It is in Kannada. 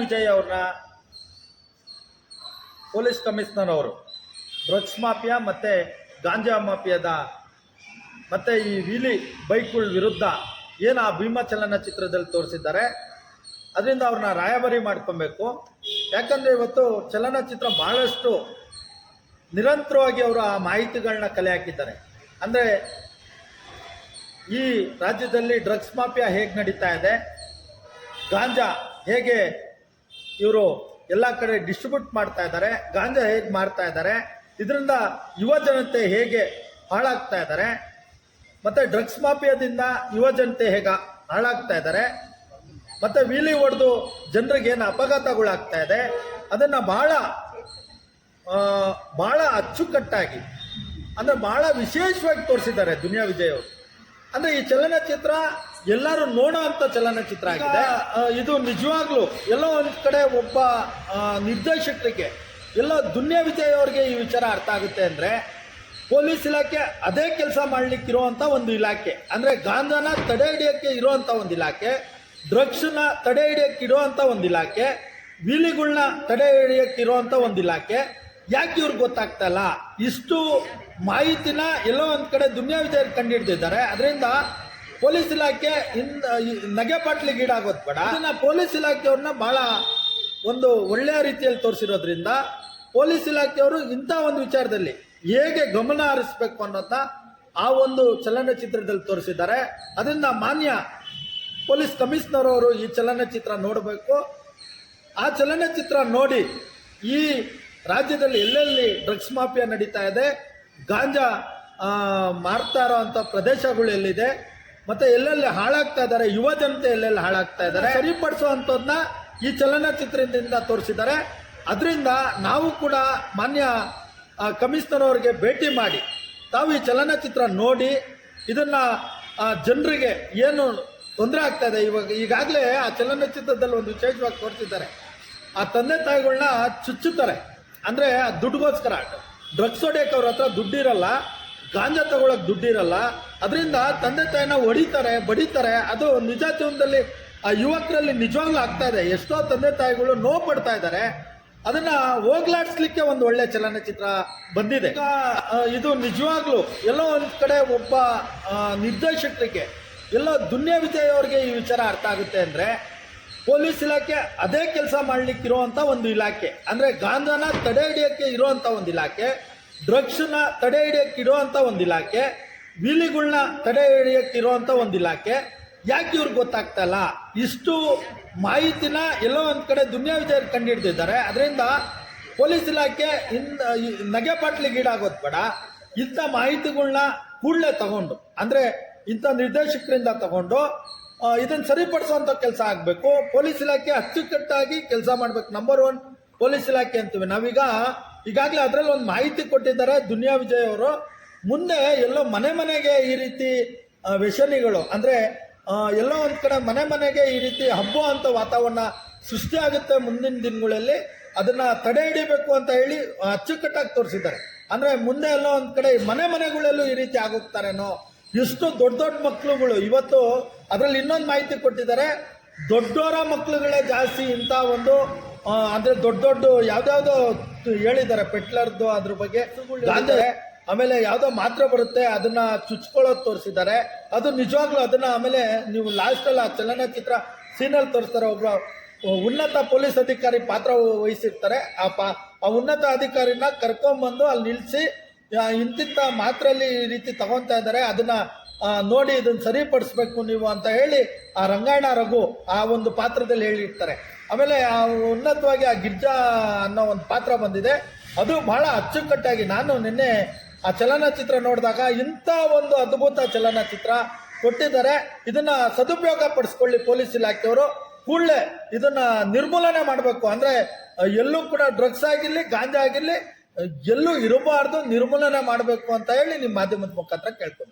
ವಿಜಯ್ ಅವ್ರನ್ನ ಪೊಲೀಸ್ ಕಮಿಷನರ್ ಅವರು ಡ್ರಗ್ಸ್ ಮಾಫಿಯಾ ಮತ್ತು ಗಾಂಜಾ ಮಾಫಿಯಾದ, ಮತ್ತು ಈ ವೀಲಿ ಬೈಕ್ಗಳ ವಿರುದ್ಧ ಏನು ಆ ಭೀಮಾ ಚಲನಚಿತ್ರದಲ್ಲಿ ತೋರಿಸಿದ್ದಾರೆ, ಅದರಿಂದ ಅವ್ರನ್ನ ರಾಯಭಾರಿ ಮಾಡ್ಕೊಬೇಕು. ಯಾಕಂದರೆ ಇವತ್ತು ಚಲನಚಿತ್ರ ಭಾಳಷ್ಟು ನಿರಂತರವಾಗಿ ಅವರು ಆ ಮಾಹಿತಿಗಳನ್ನ ಕಲೆ ಹಾಕಿದ್ದಾರೆ. ಅಂದರೆ ಈ ರಾಜ್ಯದಲ್ಲಿ ಡ್ರಗ್ಸ್ ಮಾಫಿಯಾ ಹೇಗೆ ನಡೀತಾ ಇದೆ, ಗಾಂಜಾ ಹೇಗೆ ಇವರು ಎಲ್ಲ ಕಡೆ ಡಿಸ್ಟ್ರಿಬ್ಯೂಟ್ ಮಾಡ್ತಾ ಇದ್ದಾರೆ ಗಾಂಜಾ ಹೇಗೆ ಮಾರ್ತಾ ಇದ್ದಾರೆ ಇದರಿಂದ ಯುವ ಜನತೆ ಹೇಗೆ ಹಾಳಾಗ್ತಾ ಇದ್ದಾರೆ ಮತ್ತು ಡ್ರಗ್ಸ್ ಮಾಫಿಯಾದಿಂದ ಯುವ ಜನತೆ ಹೇಗೆ ಹಾಳಾಗ್ತಾ ಇದ್ದಾರೆ ಮತ್ತು ವೀಲಿ ಹೊಡೆದು ಜನರಿಗೆ ಏನು ಅಪಘಾತಗಳಾಗ್ತಾ ಇದೆ ಅದನ್ನು ಆ, ಭಾಳ ಅಚ್ಚುಕಟ್ಟಾಗಿ ಅಂದರೆ ಭಾಳ ವಿಶೇಷವಾಗಿ ತೋರಿಸಿದ್ದಾರೆ ದುನಿಯಾ ವಿಜಯ್ ಅವರು. ಅಂದರೆ ಈ ಚಲನಚಿತ್ರ ಎಲ್ಲರೂ ನೋಡೋ ಅಂತ ಚಲನಚಿತ್ರ ಆಗಿದೆ. ಇದು ನಿಜವಾಗ್ಲೂ ಎಲ್ಲೋ ಒಂದು ಕಡೆ ಒಬ್ಬ ನಿರ್ದೇಶಕರಿಗೆ ಎಲ್ಲ ದುನ್ಯಾ ವಿಜಯ್ ಅವ್ರಿಗೆ ಈ ವಿಚಾರ ಅರ್ಥ ಆಗುತ್ತೆ ಅಂದರೆ ಪೊಲೀಸ್ ಇಲಾಖೆ ಅದೇ ಕೆಲಸ ಮಾಡ್ಲಿಕ್ಕೆ ಇರುವಂಥ ಒಂದು ಇಲಾಖೆ. ಅಂದರೆ ಗಾಂಧಾನ ತಡೆ ಹಿಡಿಯೋಕ್ಕೆ ಇರುವಂಥ ಒಂದು ಇಲಾಖೆ ಡ್ರಗ್ಸ್ನ ತಡೆ ಹಿಡಿಯೋಕ್ಕೆ ಇರುವಂಥ ಒಂದು ಇಲಾಖೆ ವೀಲಿಗಳನ್ನ ತಡೆ ಹಿಡಿಯೋಕ್ಕೆ ಇರುವಂಥ ಒಂದು ಇಲಾಖೆ. ಯಾಕೆ ಇವ್ರಿಗೆ ಗೊತ್ತಾಗ್ತಾ ಇಲ್ಲ? ಇಷ್ಟು ಮಾಹಿತಿನ ಎಲ್ಲೋ ಒಂದು ಕಡೆ ದುನಿಯಾ ವಿಜಯ್ ಕಂಡು ಹಿಡ್ದಿದ್ದಾರೆ. ಅದರಿಂದ ಪೊಲೀಸ್ ಇಲಾಖೆ ಇನ್ ಈ ನಗೆ ಪಾಟ್ಲಿಗೆ ಈಡಾಗೋದು ಬೇಡ. ಅದನ್ನ ಪೊಲೀಸ್ ಇಲಾಖೆಯವ್ರನ್ನ ಭಾಳ ಒಂದು ಒಳ್ಳೆಯ ರೀತಿಯಲ್ಲಿ ತೋರಿಸಿರೋದ್ರಿಂದ ಪೊಲೀಸ್ ಇಲಾಖೆಯವರು ಇಂಥ ಒಂದು ವಿಚಾರದಲ್ಲಿ ಹೇಗೆ ಗಮನ ಹರಿಸ್ಬೇಕು ಅನ್ನೋದನ್ನ ಆ ಒಂದು ಚಲನಚಿತ್ರದಲ್ಲಿ ತೋರಿಸಿದ್ದಾರೆ. ಅದರಿಂದ ಮಾನ್ಯ ಪೊಲೀಸ್ ಕಮಿಷನರ್ ಅವರು ಈ ಚಲನಚಿತ್ರ ನೋಡಬೇಕು. ಆ ಚಲನಚಿತ್ರ ನೋಡಿ ಈ ರಾಜ್ಯದಲ್ಲಿ ಎಲ್ಲೆಲ್ಲಿ ಡ್ರಗ್ಸ್ ಮಾಫಿಯಾ ನಡೀತಾ ಇದೆ, ಗಾಂಜಾ ಮಾರ್ತಾ ಇರೋವಂಥ ಪ್ರದೇಶಗಳು ಎಲ್ಲಿದೆ ಮತ್ತೆ ಎಲ್ಲೆಲ್ಲಿ ಹಾಳಾಗ್ತಾ ಇದ್ದಾರೆ, ಯುವ ಜನತೆ ಎಲ್ಲೆಲ್ಲಿ ಹಾಳಾಗ್ತಾ ಇದ್ದಾರೆ ಸರಿಪಡಿಸುವಂಥದ್ದನ್ನ ಈ ಚಲನಚಿತ್ರದಿಂದ ತೋರಿಸಿದ್ದಾರೆ. ಅದರಿಂದ ನಾವು ಕೂಡ ಮಾನ್ಯ ಕಮಿಷನರ್ ಅವರಿಗೆ ಭೇಟಿ ಮಾಡಿ, ತಾವು ಈ ಚಲನಚಿತ್ರ ನೋಡಿ, ಇದನ್ನ ಜನರಿಗೆ ಏನು ತೊಂದರೆ ಆಗ್ತಾ ಇದೆ, ಇವಾಗ, ಈಗಾಗಲೇ ಆ ಚಲನಚಿತ್ರದಲ್ಲಿ ಒಂದು ವಿಶೇಷವಾಗಿ ತೋರಿಸಿದ್ದಾರೆ. ಆ ತಂದೆ ತಾಯಿಗಳನ್ನ ಚುಚ್ಚುತ್ತಾರೆ. ಅಂದರೆ ಆ ದುಡ್ಡುಗೋಸ್ಕರ, ಡ್ರಗ್ಸ್ ಹೊಡೆಯಕ್ಕೆ ಅವ್ರ ಹತ್ರ ದುಡ್ಡಿರಲ್ಲ, ಗಾಂಜಾ ತಗೊಳಕ್ ದುಡ್ಡಿರಲ್ಲ ಅದರಿಂದ ತಂದೆ ತಾಯಿನ ಹೊಡಿತಾರೆ, ಬಡಿತಾರೆ, ಅದು ನಿಜ ಜೀವನದಲ್ಲಿ ಆ ಯುವಕರಲ್ಲಿ ನಿಜವಾಗ್ಲೂ ಆಗ್ತಾ ಇದೆ. ಎಷ್ಟೋ ತಂದೆ ತಾಯಿಗಳು ನೋವು ಪಡ್ತಾ ಇದ್ದಾರೆ. ಅದನ್ನ ಹೋಗ್ಲಾಡ್ಸ್ಲಿಕ್ಕೆ ಒಂದು ಒಳ್ಳೆ ಚಲನಚಿತ್ರ ಬಂದಿದೆ. ಇದು ನಿಜವಾಗ್ಲೂ ಎಲ್ಲೋ ಒಂದು ಕಡೆ ಒಬ್ಬ ನಿರ್ದೇಶಕರಿಗೆ, ಎಲ್ಲೋ ದುನಿಯಾ ವಿಜಯ್ ಅವ್ರಿಗೆ ಈ ವಿಚಾರ ಅರ್ಥ ಆಗುತ್ತೆ ಅಂದರೆ, ಪೊಲೀಸ್ ಇಲಾಖೆ ಅದೇ ಕೆಲಸ ಮಾಡ್ಲಿಕ್ಕೆ ಇರುವಂಥ ಒಂದು ಇಲಾಖೆ. ಅಂದರೆ ಗಾಂಜಾನ ತಡೆ ಹಿಡಿಯೋಕ್ಕೆ ಇರುವಂತ ಒಂದು ಇಲಾಖೆ, ಡ್ರಗ್ಸ್ನ ತಡೆ ಹಿಡಿಯೋಕ್ಕೆ ಇರುವಂಥ ಒಂದು ಇಲಾಖೆ ವೀಲಿಗಳನ್ನ ತಡೆ ಹಿಡಿಯಕ್ಕಿರುವಂಥ ಒಂದು ಇಲಾಖೆ. ಯಾಕೆ ಇವ್ರಿಗೆ ಗೊತ್ತಾಗ್ತಾ ಇಲ್ಲ? ಇಷ್ಟು ಮಾಹಿತಿನ ಎಲ್ಲೋ ಒಂದು ಕಡೆ ದುನಿಯಾ ವಿಜಯ್ ಕಂಡು ಹಿಡ್ದಿದ್ದಾರೆ ಅದರಿಂದ ಪೊಲೀಸ್ ಇಲಾಖೆ ಇನ್ ನಗೆ ಪಾಟ್ಲಿಗೆ ಈಡಾಗೋದು ಬೇಡ. ಇಂಥ ಮಾಹಿತಿಗಳನ್ನ ಕೂಡಲೇ ತಗೊಂಡು, ಅಂದರೆ ಇಂಥ ನಿರ್ದೇಶಕರಿಂದ ತಗೊಂಡು ಇದನ್ನು ಸರಿಪಡಿಸುವಂಥ ಕೆಲಸ ಆಗಬೇಕು. ಪೊಲೀಸ್ ಇಲಾಖೆ ಅಚ್ಚುಕಟ್ಟಾಗಿ ಕೆಲಸ ಮಾಡಬೇಕು. ನಂಬರ್ ಒನ್ ಪೊಲೀಸ್ ಇಲಾಖೆ ಅಂತೀವಿ ನಾವೀಗ. ಈಗಾಗಲೇ ಅದರಲ್ಲಿ ಒಂದು ಮಾಹಿತಿ ಕೊಟ್ಟಿದ್ದಾರೆ ದುನಿಯಾ ವಿಜಯ್ ಅವರು. ಮುಂದೆ ಎಲ್ಲೋ ಮನೆ ಮನೆಗೆ ಈ ರೀತಿ ವ್ಯಸನಿಗಳು ಅಂದರೆ ಎಲ್ಲೋ ಒಂದು ಕಡೆ ಮನೆ ಮನೆಗೆ ಈ ರೀತಿ ಹಬ್ಬ ಅಂತ ವಾತಾವರಣ ಸೃಷ್ಟಿ ಆಗುತ್ತೆ ಮುಂದಿನ ದಿನಗಳಲ್ಲಿ ಅದನ್ನ ತಡೆ ಹಿಡಿಬೇಕು ಅಂತ ಹೇಳಿ ಅಚ್ಚುಕಟ್ಟಾಗಿ ತೋರಿಸಿದ್ದಾರೆ. ಅಂದರೆ ಮುಂದೆ ಎಲ್ಲೋ ಒಂದು ಕಡೆ ಮನೆ ಮನೆಗಳಲ್ಲೂ ಈ ರೀತಿ ಆಗೋಗ್ತಾರೇನೋ ಎಷ್ಟು ದೊಡ್ಡ ದೊಡ್ಡ ಮಕ್ಕಳುಗಳು ಇವತ್ತು ಅದರಲ್ಲಿ ಇನ್ನೊಂದು ಮಾಹಿತಿ ಕೊಟ್ಟಿದ್ದಾರೆ ದೊಡ್ಡೋರ ಮಕ್ಕಳುಗಳೇ ಜಾಸ್ತಿ ಇಂಥ ಒಂದು ಅಂದರೆ ದೊಡ್ಡ ದೊಡ್ಡ ಯಾವ್ದಾವ್ದೋ ಹೇಳಿದ್ದಾರೆ ಪೆಟ್ಲರ್ದು ಅದ್ರ ಬಗ್ಗೆ. ಆಮೇಲೆ ಯಾವುದೋ ಮಾತ್ರೆ ಬರುತ್ತೆ, ಅದನ್ನ ಚುಚ್ಕೊಳ್ಳೋದು ತೋರಿಸಿದ್ದಾರೆ. ಅದು ನಿಜವಾಗ್ಲೂ ಅದನ್ನ ಆಮೇಲೆ ನೀವು ಲಾಸ್ಟಲ್ಲಿ ಆ ಚಲನಚಿತ್ರ ಸೀನಲ್ಲಿ ತೋರಿಸ್ತಾರೆ ಒಬ್ಬ ಉನ್ನತ ಪೊಲೀಸ್ ಅಧಿಕಾರಿ ಪಾತ್ರ ವಹಿಸಿರ್ತಾರೆ. ಆ ಪಾ, ಆ ಉನ್ನತ ಅಧಿಕಾರಿನ ಕರ್ಕೊಂಬಂದು ಅಲ್ಲಿ ನಿಲ್ಲಿಸಿ ಇಂತಿಂಥ ಮಾತ್ರೆಯಲ್ಲಿ ಈ ರೀತಿ ತಗೊಂತಾ ಇದ್ದಾರೆ, ಅದನ್ನ ನೋಡಿ ಇದನ್ನ ಸರಿಪಡಿಸ್ಬೇಕು ನೀವು ಅಂತ ಹೇಳಿ ಆ ರಂಗಾಯಣ ರಘು ಆ ಒಂದು ಪಾತ್ರದಲ್ಲಿ ಹೇಳಿರ್ತಾರೆ. ಆಮೇಲೆ ಆ ಉನ್ನತವಾಗಿ ಆ ಗಿರ್ಜಾ ಅನ್ನೋ ಒಂದು ಪಾತ್ರ ಬಂದಿದೆ. ಅದು ಬಹಳ ಅಚ್ಚುಕಟ್ಟಾಗಿ, ನಾನು ನಿನ್ನೆ ಆ ಚಲನಚಿತ್ರ ನೋಡಿದಾಗ ಇಂಥ ಒಂದು ಅದ್ಭುತ ಚಲನಚಿತ್ರ ಕೊಟ್ಟಿದ್ದಾರೆ. ಇದನ್ನ ಸದುಪಯೋಗ ಪಡಿಸ್ಕೊಳ್ಳಿ ಪೊಲೀಸ್ ಇಲಾಖೆಯವರು. ಕೂಡಲೇ ಇದನ್ನ ನಿರ್ಮೂಲನೆ ಮಾಡಬೇಕು. ಅಂದ್ರೆ ಎಲ್ಲೂ ಕೂಡ ಡ್ರಗ್ಸ್ ಆಗಿರಲಿ, ಗಾಂಜಾ ಆಗಿರಲಿ ಎಲ್ಲೂ ಇರಬಾರ್ದು, ನಿರ್ಮೂಲನೆ ಮಾಡಬೇಕು ಅಂತ ಹೇಳಿ ನಿಮ್ಮ ಮಾಧ್ಯಮದ ಮುಖಾಂತರ ಕೇಳ್ಕೊಂಡು